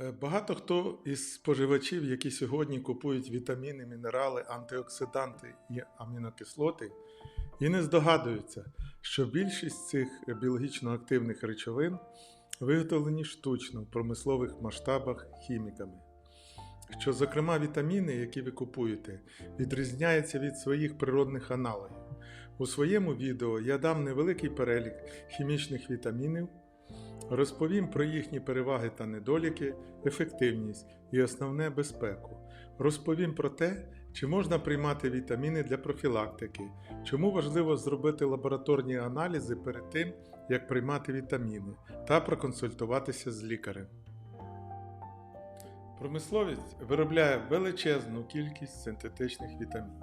Е, Багато хто із споживачів, які сьогодні купують вітаміни, мінерали, антиоксиданти і амінокислоти, і не здогадуються, що більшість цих біологічно активних речовин виготовлені штучно в промислових масштабах хіміками. Що, зокрема, вітаміни, які ви купуєте, відрізняються від своїх природних аналогів. У своєму відео я дам невеликий перелік хімічних вітамінів, розповім про їхні переваги та недоліки, ефективність і основне безпеку. Розповім про те, чи можна приймати вітаміни для профілактики, чому важливо зробити лабораторні аналізи перед тим, як приймати вітаміни, та проконсультуватися з лікарем. Промисловість виробляє величезну кількість синтетичних вітамінів,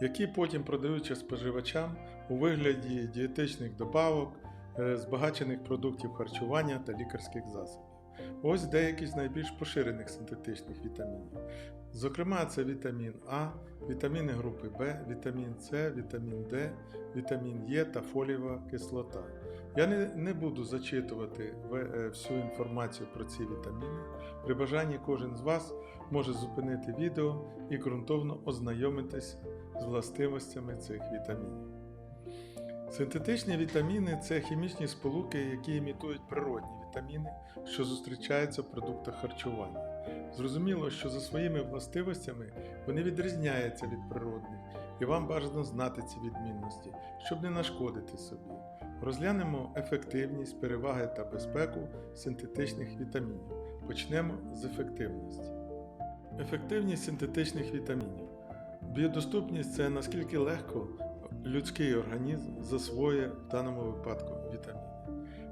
які потім продаються споживачам у вигляді дієтичних добавок, збагачених продуктів харчування та лікарських засобів. Ось деякі з найбільш поширених синтетичних вітамінів. Зокрема, це вітамін А, вітаміни групи В, вітамін С, вітамін Д, вітамін Е та фолієва кислота. Я не, не буду зачитувати е, всю інформацію про ці вітаміни. При бажанні кожен з вас може зупинити відео і ґрунтовно ознайомитись з властивостями цих вітамінів. Синтетичні вітаміни це хімічні сполуки, які імітують природні вітаміни, що зустрічаються в продуктах харчування. Зрозуміло, що за своїми властивостями вони відрізняються від природних, і вам бажано знати ці відмінності, щоб не нашкодити собі. Розглянемо ефективність, переваги та безпеку синтетичних вітамінів. Почнемо з ефективності. Ефективність синтетичних вітамінів. Біодоступність це наскільки легко людський організм засвоює в даному випадку вітаміни.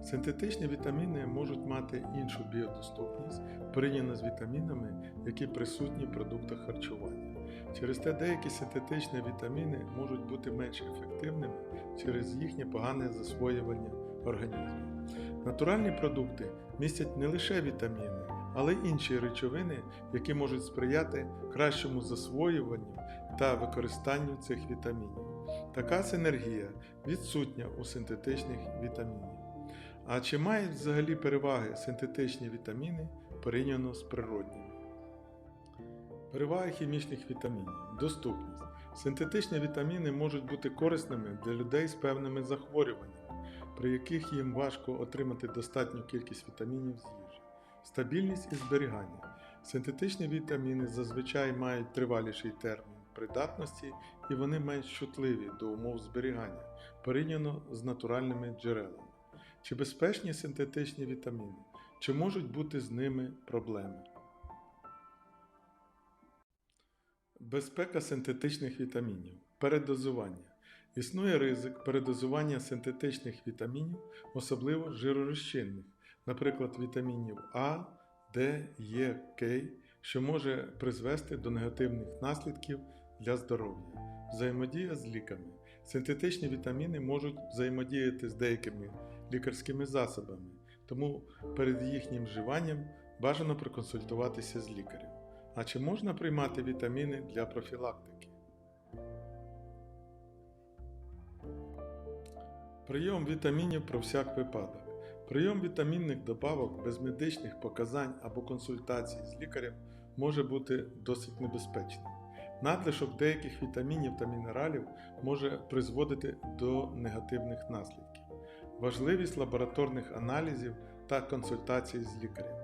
Синтетичні вітаміни можуть мати іншу біодоступність порівняно з вітамінами, які присутні в продуктах харчування. Через те деякі синтетичні вітаміни можуть бути менш ефективними через їхнє погане засвоювання організму. Натуральні продукти містять не лише вітаміни, але й інші речовини, які можуть сприяти кращому засвоюванню та використанню цих вітамінів. Така синергія відсутня у синтетичних вітамінів. А чи мають взагалі переваги синтетичні вітаміни порівняно з природніми? Переваги хімічних вітамінів. Доступність. Синтетичні вітаміни можуть бути корисними для людей з певними захворюваннями, при яких їм важко отримати достатню кількість вітамінів з їжі. Стабільність і зберігання. Синтетичні вітаміни зазвичай мають триваліший термін придатності і вони менш чутливі до умов зберігання порівняно з натуральними джерелами. Чи безпечні синтетичні вітаміни? Чи можуть бути з ними проблеми? Безпека синтетичних вітамінів. Передозування. Існує ризик передозування синтетичних вітамінів, особливо жиророзчинних, наприклад, вітамінів А, Д, Е, К, що може призвести до негативних наслідків для здоров'я. Взаємодія з ліками. Синтетичні вітаміни можуть взаємодіяти з деякими лікарськими засобами, тому перед їхнім вживанням бажано проконсультуватися з лікарем. А чи можна приймати вітаміни для профілактики? Прийом вітамінів про всяк випадок. Прийом вітамінних добавок без медичних показань або консультацій з лікарем може бути досить небезпечним. Надлишок деяких вітамінів та мінералів може призводити до негативних наслідків. Важливість лабораторних аналізів та консультацій з лікарем.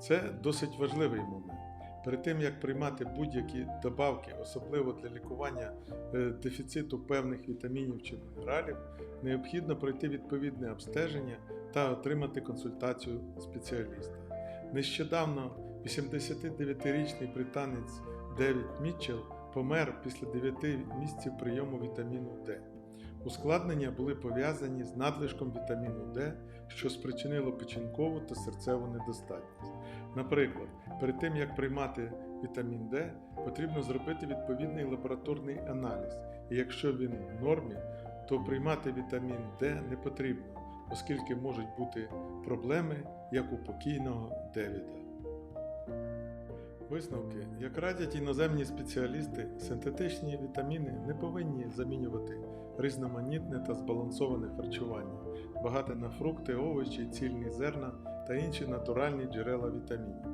Це досить важливий момент. Перед тим як приймати будь-які добавки, особливо для лікування е, дефіциту певних вітамінів чи мінералів, необхідно пройти відповідне обстеження та отримати консультацію спеціаліста. Нещодавно 89-річний британець Девід Мітчелл помер після 9 місяців прийому вітаміну Д. Ускладнення були пов'язані з надлишком вітаміну Д, що спричинило печінкову та серцеву недостатність. Наприклад, перед тим як приймати вітамін Д, потрібно зробити відповідний лабораторний аналіз, і якщо він в нормі, то приймати вітамін Д не потрібно, оскільки можуть бути проблеми, як у покійного Девіда. Висновки, як радять іноземні спеціалісти, синтетичні вітаміни не повинні замінювати різноманітне та збалансоване харчування, багате на фрукти, овочі, цільні зерна та інші натуральні джерела вітамінів.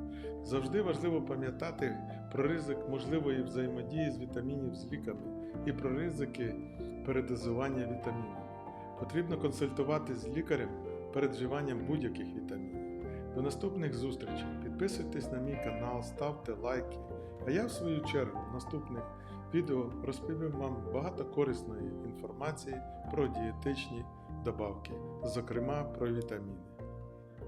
Завжди важливо пам'ятати про ризик можливої взаємодії з вітамінів з ліками і про ризики передозування вітамінів. Потрібно консультуватись з лікарем перед вживанням будь-яких вітамінів. До наступних зустрічей. Підписуйтесь на мій канал, ставте лайки. А я, в свою чергу, в наступних відео розповім вам багато корисної інформації про дієтичні добавки, зокрема про вітаміни.